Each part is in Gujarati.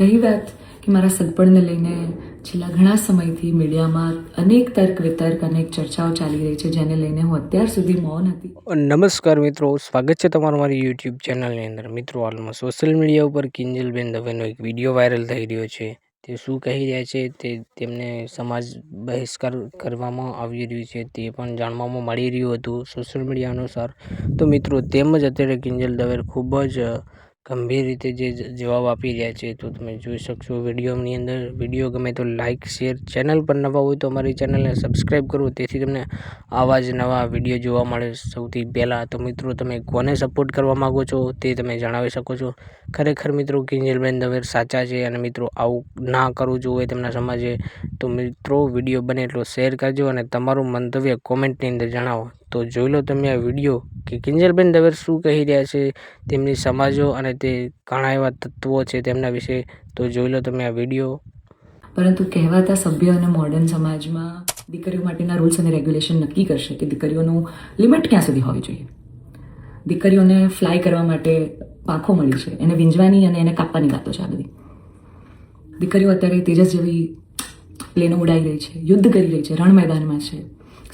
રહી વાત કે મારા સગપણને લઈને છેલ્લા ઘણા સમયથી મીડિયામાં અનેક તર્ક વિતર્ક, અનેક ચર્ચાઓ ચાલી રહી છે, જેને લઈને હું અત્યાર સુધી મૌન હતી. નમસ્કાર મિત્રો, સ્વાગત છે તમારું મારી યુટ્યુબ ચેનલની અંદર. મિત્રો, હાલમાં સોશિયલ મીડિયા ઉપર કિંજલબેન દવેનો એક વીડિયો વાયરલ થઈ રહ્યો છે. તે શું કહી રહ્યા છે તે તેમને સમાજ બહિષ્કાર કરવામાં આવી રહ્યું છે, તે પણ જાણવામાં મળી રહ્યું હતું સોશિયલ મીડિયા અનુસાર. તો મિત્રો, તેમજ અત્યારે કિંજલ દવે ખૂબ જ ગંભીર રીતે જે જવાબ આપી રહ્યા છે, તો તમે જોઈ શકશો વિડીયોની અંદર. વીડિયો ગમે તો લાઇક શેર ચેનલ પર નવા હોય તો અમારી ચેનલને સબસ્ક્રાઈબ કરો. તેથી તમને આવા જ નવા વીડિયો જોવા મળે. સૌથી પહેલાં તો મિત્રો, તમે કોને સપોર્ટ કરવા માગો છો તે તમે જણાવી શકો છો. ખરેખર મિત્રો, કિંજલબેન દવે સાચા છે અને મિત્રો, આવું ના કરવું જોઈએ તેમના સમાજે. તો મિત્રો, વીડિયો બને એટલો શેર કરજો અને તમારું મંતવ્ય કોમેન્ટની અંદર જણાવો. તો જોઈ લો તમે આ વીડિયો કે કિંજલબેન દવે શું કહી રહ્યા છે, તેમની સમાજો અને તે ઘણા એવા તત્વો છે તેમના વિશે, તો જોઈ લો તમે આ વીડિયો પરંતુ કહેવાતા સભ્ય અને મોડર્ન સમાજમાં દીકરીઓ માટેના રૂલ્સ અને રેગ્યુલેશન નક્કી કરશે કે દીકરીઓનું લિમિટ ક્યાં સુધી હોવી જોઈએ. દીકરીઓને ફ્લાય કરવા માટે પાંખો મળી છે, એને વીંજવાની અને એને કાપવાની વાતો છે આ બધી. દીકરીઓ અત્યારે તેજસ જેવી પ્લેનો ઉડાઈ રહી છે, યુદ્ધ કરી રહી છે રણ મેદાનમાં છે.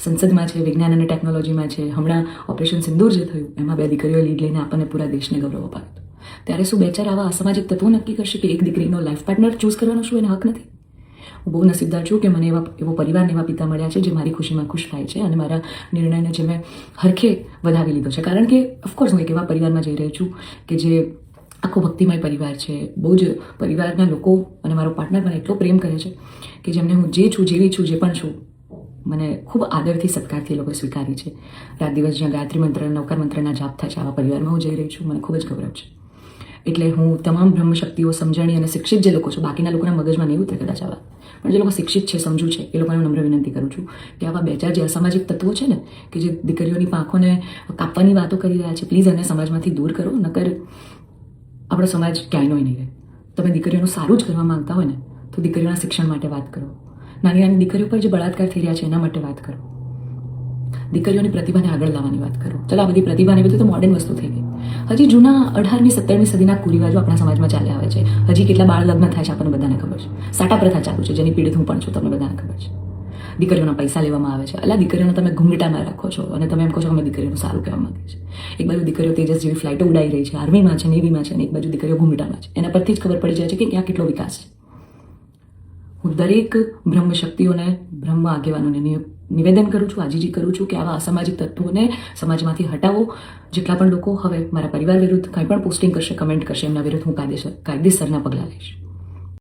સંસદમાં છે, વિજ્ઞાન અને ટેકનોલોજીમાં છે. હમણાં ઓપરેશન સિંદૂર જે થયું, એમાં બે દીકરીઓ લીડ લઈને આપણને પૂરા દેશને ગૌરવ અપાવ્યો ત્યારે શું બેચાર આવા અસામાજિક તત્વો નક્કી કરશે કે એક દીકરીનો લાઈફ પાર્ટનર ચૂઝ કરવાનો શું એને હક નથી? હું બહુ નસીબદાર છું કે મને એવા, એવો પરિવાર એવા પિતા મળ્યા છે જે મારી ખુશીમાં ખુશ થાય છે અને મારા નિર્ણયને જે મેં હરખે વધાવી લીધો છે. કારણ કે ઓફકોર્સ હું એક એવા પરિવારમાં જઈ રહી છું કે જે આખો ભક્તિમય પરિવાર છે. બહુ જ પરિવારના લોકો અને મારો પાર્ટનર મને એટલો પ્રેમ કરે છે કે જેમને હું જે છું, જેવી છું, જે પણ છું મને ખૂબ આદરથી સત્કારથી એ લોકોએ સ્વીકારી છે. રાત દિવસ જ્યાં ગાયત્રી મંત્ર, નવકાર મંત્રના જાપ થાય છે, આવા પરિવારમાં હું જઈ રહી છું. મને ખૂબ જ ગૌરવ છે. એટલે હું તમામ બ્રહ્મશક્તિઓ સમજણી અને શિક્ષિત જે લોકો છે, બાકીના લોકોના મગજમાં નહીં ઉતરે કદાચ આવા. પણ જે લોકો શિક્ષિત છે, સમજુ છે, એ લોકોને નમ્ર વિનંતી કરું છું કે આવા બે ચાર જે અસામાજિક તત્વો છે ને, કે જે દીકરીઓની પાંખોને કાપવાની વાતો કરી રહ્યા છે, પ્લીઝ એને સમાજમાંથી દૂર કરો. નકર આપણો સમાજ ક્યાંયનો નહીં રહે. તમે દીકરીઓનું સારું જ કરવા માંગતા હોય ને, તો દીકરીઓના શિક્ષણ માટે વાત કરો. નાની નાની દીકરીઓ પર જે બળાત્કાર થઈ રહ્યા છે, એના માટે વાત કરો. દીકરીઓની પ્રતિભાને આગળ લાવવાની વાત કરો. ચલો, આ બધી પ્રતિભાને બધું તો મોડર્ન વસ્તુ થઈ ગઈ. હજી જૂના અઢારમી, સત્તરમી સદીના કુરિવાજો આપણા સમાજમાં ચાલ્યા આવે છે. હજી કેટલા બાળ લગ્ન થાય છે, આપણને બધાને ખબર છે. સાટા પ્રથા ચાલુ છે, જેની પીડિત હું પણ છું, તમને બધાને ખબર છે. દીકરીઓના પૈસા લેવામાં આવે છે. અલા, દીકરીઓને તમે ઘૂંઘટામાં રાખો છો અને તમે એમ કહો છો અમે દીકરીઓનું સારું કહેવા માંગે છે એક બાજુ દીકરીઓ તેજસ જેવી ફ્લાઇટો ઉડાઈ રહી છે આર્મીમાં છે નેવીમાં છે અને એક બાજુ દીકરીઓ ઘૂંઘટામાં છે. એના પરથી જ ખબર પડી જાય છે કે ક્યાં કેટલો વિકાસ છે. હું દરેક બ્રહ્મ શક્તિઓને બ્રહ્મ આગેવાનોને નિવેદન કરું છું, આજીજી કરું છું કે આવા અસામાજિક તત્વોને સમાજમાંથી હટાવો. જેટલા પણ લોકો હવે મારા પરિવાર વિરુદ્ધ કંઈ પણ પોસ્ટિંગ કરશે કમેન્ટ કરશે, એમના વિરુદ્ધ હું કાયદેસર કાયદેસરના પગલાં લઈશ.